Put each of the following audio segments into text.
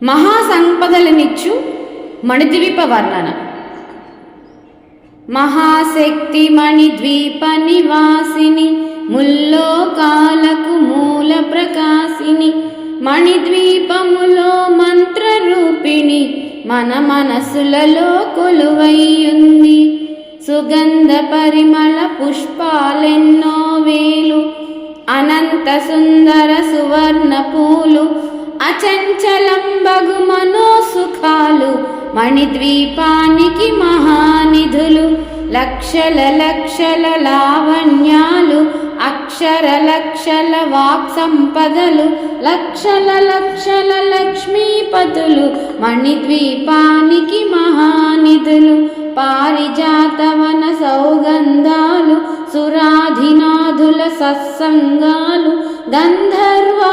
మహాసంపదలనిచ్చు మణిద్వీప వర్ణన మహాశక్తి మణిద్వీప నివాసిని ముల్లోకాలకు మూల ప్రకాశిని మణిద్వీపములో మంత్రరూపిణి మన మనసులలో కొలువయ్యుంది సుగంధ పరిమళ పుష్పాలెన్నో వేలు అనంత సుందర సువర్ణ పూలు అచంచలంబగు మనోసుఖాలు మణిద్వీపానికి మహానిధులు లక్షల లక్షల లావణ్యాలు అక్షర లక్షల వాక్ సంపదలు లక్షల లక్షల లక్ష్మీపతులు మణిద్వీపానికి మహానిధులు పారిజాతవన సౌగంధాలు సురాధినాథుల సత్సంగాలు గంధర్వా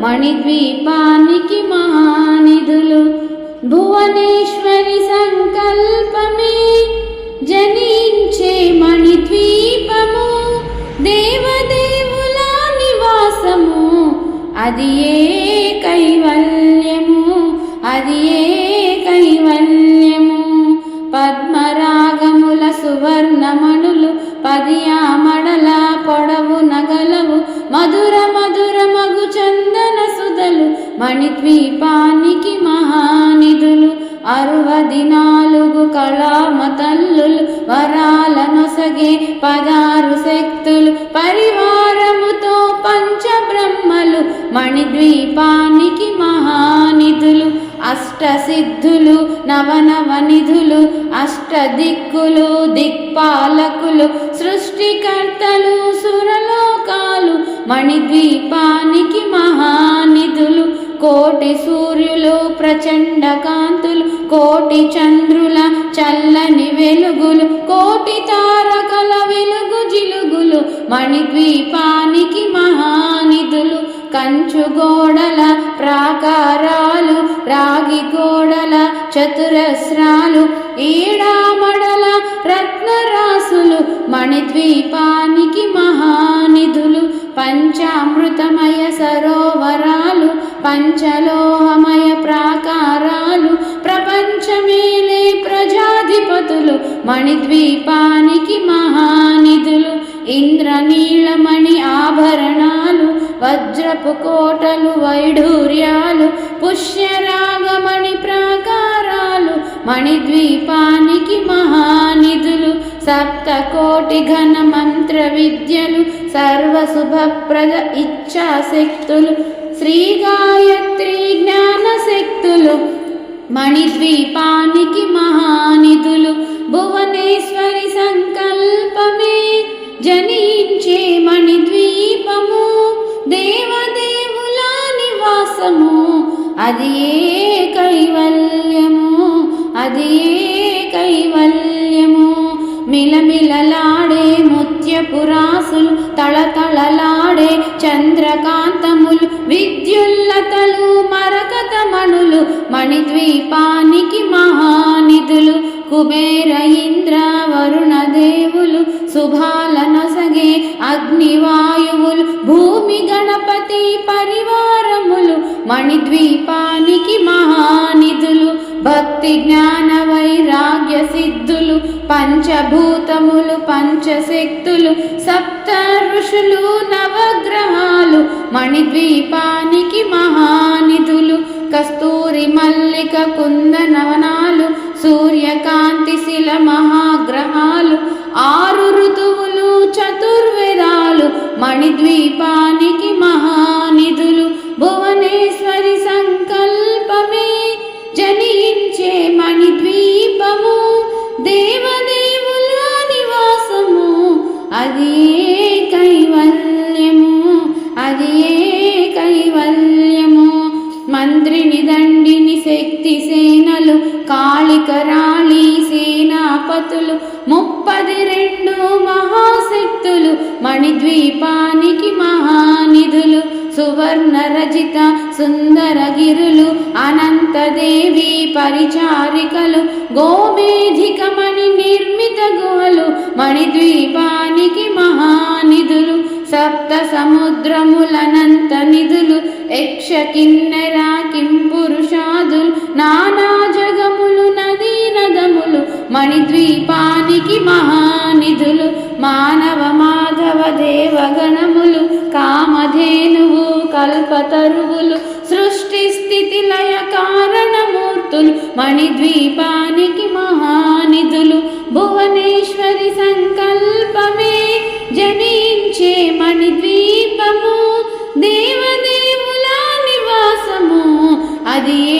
మణిద్వీపానికి మహానిధులు భువనేశ్వరి సంకల్పమే జనించే మణిద్వీపము. దేవదేవుల నివాసము. అది ఏ కైవల్యము? అది ఏ మణిద్వీపానికి మహానిధులు అరవది నాలుగు కళామ తల్లులు వరాల నొసగే పదారు శక్తులు పరివారముతో పంచబ్రహ్మలు మణిద్వీపానికి మహానిధులు అష్టసిద్ధులు నవనవనిధులు అష్ట దిక్కులు దిక్పాలకులు సృష్టికర్తలు సురలోకాలు మణిద్వీపానికి మహానిధులు ప్రచండ కాంతులు కోటి చంద్రుల చల్లని వెలుగులు కోటి తారకల వెలుగు జిలుగులు మణిద్వీపానికి మహానిధులు కంచు గోడల ప్రాకారాలు రాగి గోడల చతురస్రాలు ఈడామడల రత్నరాసులు మణిద్వీపానికి మహానిధులు పంచామృతమయ సరోవరాలు పంచలో మణిద్వీపానికి మహానిధులు ఇంద్రనీళమణి ఆభరణాలు వజ్రపు కోటలు వైఢూర్యాలు పుష్యరాగమణి ప్రాకారాలు మణిద్వీపానికి మహానిధులు సప్త కోటి ఘన మంత్ర విద్యలు సర్వశుభప్రద ఇచ్ఛాశక్తులు శ్రీ గాయత్రి జ్ఞాన శక్తులు మణిద్వీపానికి మహానిధులు భువనేశ్వరి సంకల్పమే. జనించే మణిద్వీపము దేవదేవుల నివాసము. అది ఏ కైవల్యము అది ఏ కైవల్యము? మిలమిలలాడే ముత్యపురాసులు తళతళలాడే చంద్రకాంతములు విద్యుల్లతలు పర్వతమణులు మణిద్వీపానికి మహానిధులు కుబేర ఇంద్ర వరుణ దేవులు శుభాల నొసగే అగ్నివాయువులు భూమి గణపతి పరివారములు మణిద్వీపానికి మహానిధులు భక్తి జ్ఞాన వైరాగ్య సిద్ధులు పంచభూతములు పంచశక్తులు సప్త ఋషులు నవగ్రహాలు మణిద్వీపానికి కస్తూరి మల్లిక కుంద నవనాలు సూర్యకాంతి శిల మహాగ్రహాలు ఆరు ఋతువులు చతుర్వేదాలు మణిద్వీపానికి మహానిధులు భువనేశ్వరి సంకల్పమే జనించే మణిద్వీపము దేవదేవుల నివాసము అది మణిద్వీపానికి మహానిధులు సువర్ణ రజిత సుందరగిరులు అనంతదేవి పరిచారికలు గోమేధికమణి నిర్మిత గుహలు మణిద్వీపానికి మహానిధులు సప్త సముద్రములనంత నిధులు యక్ష కిన్నెరా కిం పురుషాదులు నానా జగములు నదీ నదములు మణిద్వీపానికి మహానిధులు మాన దేవగణములు కామధేనువు కల్పతరువులు సృష్టి స్థితి లయ కారణమూర్తులు మణిద్వీపానికి మహానిధులు భువనేశ్వరి సంకల్పమే జనించే మణిద్వీపము దేవదేవుల నివాసము అది ఏ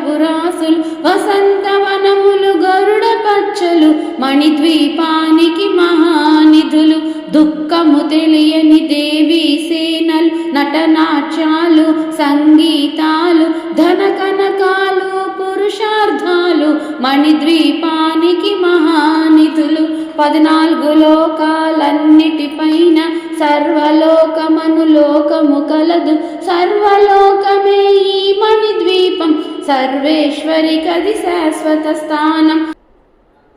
పురాసులు వసంతవనములు గరుడ పచ్చలు మణిద్వీపానికి మహానిధులు దుఃఖము తెలియని దేవీ సేనలు నటనాట్యాలు సంగీతాలు ధన కనకాలు పురుషార్థాలు మణిద్వీపానికి మహానిధులు పద్నాలుగు లోకాలన్నిటిపైన సర్వలోకమను లోకము కలదు సర్వలోకమే ఈ మణిద్వీపం సర్వేశ్వరి కది శాశ్వత స్థానం.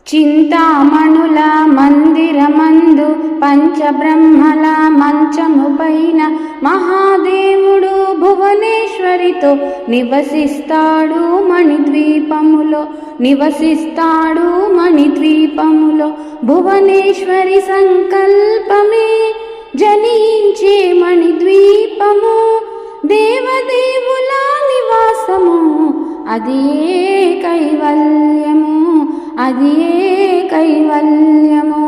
చింతామణుల మందిరమందు పంచబ్రహ్మల మంచము పైన మహాదేవుడు భువనేశ్వరితో నివసిస్తాడు మణిద్వీపములో నివసిస్తాడు మణిద్వీపములో. భువనేశ్వరి సంకల్పమే జనించే మణిద్వీపము దేవదేవుల నివాసము. అదే కైవల్యము అది కైవల్యము.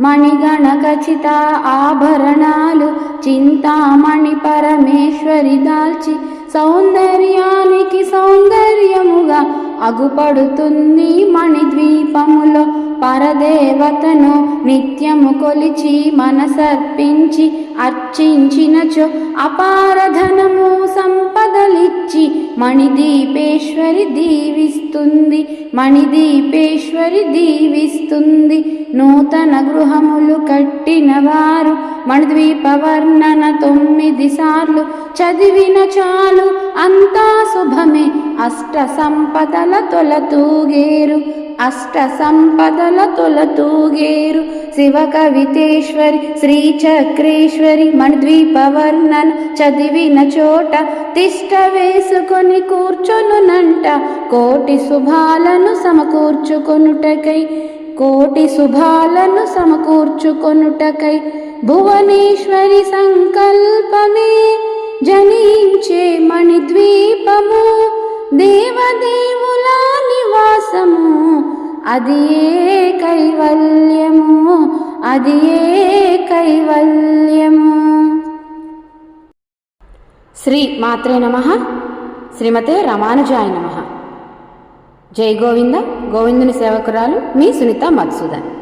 మణిగణ ఖచ్చిత ఆభరణాలు చింతామణి పరమేశ్వరి దాల్చి సౌందర్యానికి సౌందర్యముగా అగుపడుతుంది మణిద్వీపములో. పరదేవతను నిత్యము కొలిచి మనసర్పించి అర్చించినచో అపారధన మణిదీపేశ్వరి దీవిస్తుంది మణిదీపేశ్వరి దీవిస్తుంది. నూతన గృహములు కట్టినవారు మణిద్వీప వర్ణన తొమ్మిది సార్లు. చదివిన చాలు అంతా శుభమే. అష్ట సంపదల తొలతూగేరు. అష్ట సంపదల తొలతూగేరు శివ కవితేశ్వరి శ్రీ చక్రేశ్వరి మణిద్వీప చదివిన చోట తిష్ట వేసుకొని కూర్చొనునంట. కోటి శుభాలను సమకూర్చుకొనుటకై కోటి శుభాలను సమకూర్చుకొనుటకై భువనేశ్వరి సంకల్పమే జనించే మణిద్వీపము దేవదేవుల నివాసము. అది ఏ కైవల్యము? అది ఏ కైవల్యము? శ్రీ మాత్రే నమ. శ్రీమతే రామానుజాయ నమ. జై గోవింద. గోవిందుని సేవకురాలు మీ సునీత మధుసూదన్.